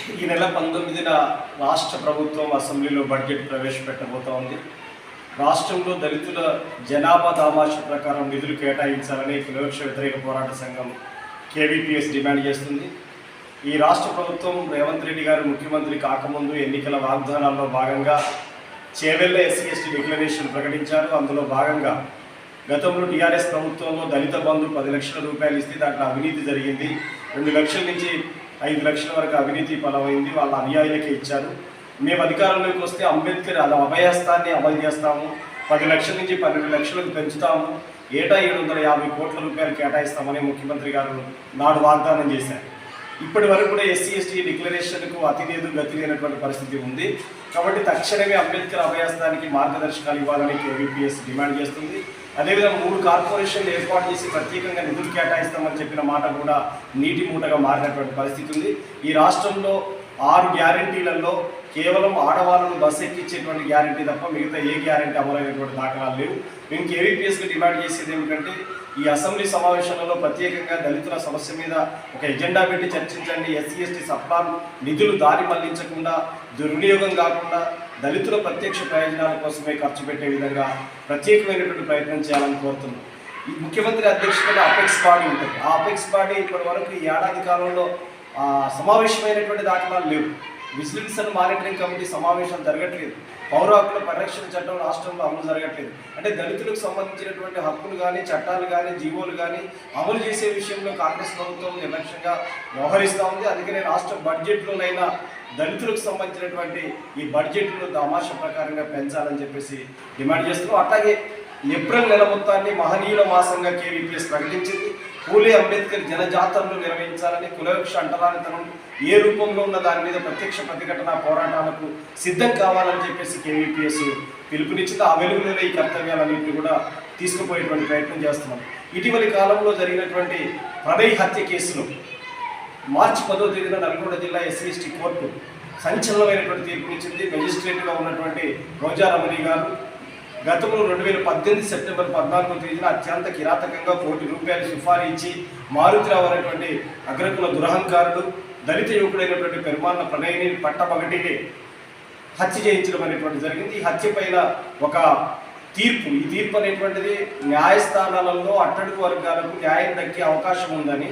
ఈ నెల పంతొమ్మిదిన రాష్ట్ర ప్రభుత్వం అసెంబ్లీలో బడ్జెట్ ప్రవేశపెట్టబోతా ఉంది. రాష్ట్రంలో దళితుల జనాభా దామాష ప్రకారం నిధులు కేటాయించాలని వివక్ష వ్యతిరేక పోరాట సంఘం కేవీపీఎస్ డిమాండ్ చేస్తుంది. ఈ రాష్ట్ర ప్రభుత్వం రేవంత్ రెడ్డి గారు ముఖ్యమంత్రి కాకముందు ఎన్నికల వాగ్దానాల్లో భాగంగా చేవెళ్ళ ఎస్సీ ఎస్టీ డిక్లరేషన్ ప్రకటించారు. అందులో భాగంగా గతంలో టీఆర్ఎస్ ప్రభుత్వంలో దళిత బంధు పది లక్షల రూపాయలు ఇస్తే దాంట్లో అవినీతి జరిగింది. రెండు లక్షల నుంచి ఐదు లక్షల వరకు అవినీతి పలమైంది వాళ్ళ అనుయాయులకే ఇచ్చారు. మేము అధికారంలోకి వస్తే అంబేద్కర్ అలా అభయస్థాన్ని అమలు చేస్తాము. పది లక్షల నుంచి పన్నెండు లక్షలకు పెంచుతాము. ఏటా ఏడు వందల యాభై కోట్ల రూపాయలు కేటాయిస్తామని ముఖ్యమంత్రి గారు నాడు వాగ్దానం చేశారు. ఇప్పటి వరకు కూడా ఎస్సీ ఎస్టీ డిక్లరేషన్కు అతి లేదు గతి లేనటువంటి పరిస్థితి ఉంది. కాబట్టి తక్షణమే అంబేద్కర్ అభయాస్తానికి మార్గదర్శకాలు ఇవ్వాలని కేవీపీఎస్ డిమాండ్ చేస్తుంది. అదేవిధంగా మూడు కార్పొరేషన్లు ఏర్పాటు చేసి ప్రత్యేకంగా నిధులు కేటాయిస్తామని చెప్పిన మాట కూడా నీటి మూటగా మారినటువంటి పరిస్థితి ఉంది. ఈ రాష్ట్రంలో ఆరు గ్యారంటీలలో కేవలం ఆడవాళ్ళను బస్ ఎక్కించేటువంటి గ్యారంటీ తప్ప మిగతా ఏ గ్యారంటీ అమలైనటువంటి దాఖలాలు లేవు. మేము కేవీపీఎస్కి డిమాండ్ చేసేది ఏమిటంటే ఈ అసెంబ్లీ సమావేశాలలో ప్రత్యేకంగా దళితుల సమస్య మీద ఒక ఎజెండా పెట్టి చర్చించండి. ఎస్సీ ఎస్టీ సప్లాన్ నిధులు దారి మళ్ళించకుండా దుర్వినియోగం కాకుండా దళితుల ప్రత్యక్ష ప్రయోజనాల కోసమే ఖర్చు పెట్టే విధంగా ప్రత్యేకమైనటువంటి ప్రయత్నం చేయాలని కోరుతున్నాం. ముఖ్యమంత్రి అధ్యక్షతలో అపెక్స్ బాడీ ఉంటుంది. ఆ అపెక్స్ బాడీ ఇప్పటి వరకు ఈ ఏడాది కాలంలో సమావేశమైనటువంటి దాఖలాలు లేవు. విజిలెన్స్ అండ్ మానిటరింగ్ కమిటీ సమావేశం జరగట్లేదు. పౌర హక్కుల పరిరక్షణ చట్టం రాష్ట్రంలో అమలు జరగట్లేదు. అంటే దళితులకు సంబంధించినటువంటి హక్కులు కానీ చట్టాలు కానీ జీవోలు కానీ అమలు చేసే విషయంలో కాంగ్రెస్ ప్రభుత్వం నిర్లక్ష్యంగా వ్యవహరిస్తూ ఉంది. అందుకనే రాష్ట్ర బడ్జెట్లోనైనా దళితులకు సంబంధించినటువంటి ఈ బడ్జెట్ను తమాష ప్రకారంగా పెంచాలని చెప్పేసి డిమాండ్ చేస్తున్నాం. అట్లాగే ఏప్రిల్ నెల మొత్తాన్ని మహనీయుల మాసంగా కేవీపీఎస్ ప్రకటించింది. పూలే అంబేద్కర్ జనజాతరలు నిర్వహించాలని కులవృక్ష అంటరానితనం ఏ రూపంలో ఉన్న దాని మీద ప్రత్యక్ష ప్రతిఘటన పోరాటాలకు సిద్ధం కావాలని చెప్పేసి కేవీపీఎస్ పిలుపునిచ్చింది ఆ వెలుగులోనే ఈ కర్తవ్యాలన్నింటినీ కూడా తీసుకుపోయేటువంటి ప్రయత్నం చేస్తున్నాం. ఇటీవలి కాలంలో జరిగినటువంటి ప్రణయ్ హత్య కేసులో మార్చి పదో తేదీన నల్గొండ జిల్లా ఎస్సీ ఎస్టీ కోర్టు సంచలనమైనటువంటి తీర్పునిచ్చింది. మెజిస్ట్రేట్గా ఉన్నటువంటి రోజా రమణి గారు గతంలో రెండు వేల పద్దెనిమిది సెప్టెంబర్ పద్నాలుగో తేదీన అత్యంత కిరాతకంగా కోటి రూపాయలు సిఫారీ ఇచ్చి మారుతిరావు అనేటువంటి అగ్రకుల దురహంకారుడు దళిత యువకుడైనటువంటి పెరుమాన్న ప్రణయని పట్టపగటిని హత్య చేయించడం అనేటువంటి జరిగింది. ఈ హత్య పైన ఒక తీర్పు ఈ తీర్పు అనేటువంటిది న్యాయస్థానాలలో అట్టడుగు వర్గాలకు న్యాయం దక్కే అవకాశం ఉందని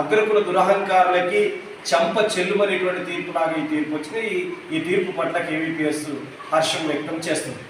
అగ్రకుల దురహంకారులకి చంప చెల్లుమనేటువంటి తీర్పులాగా ఈ తీర్పు వచ్చింది. ఈ తీర్పు పట్ల కేవీపీఎస్ హర్షం వ్యక్తం చేస్తుంది.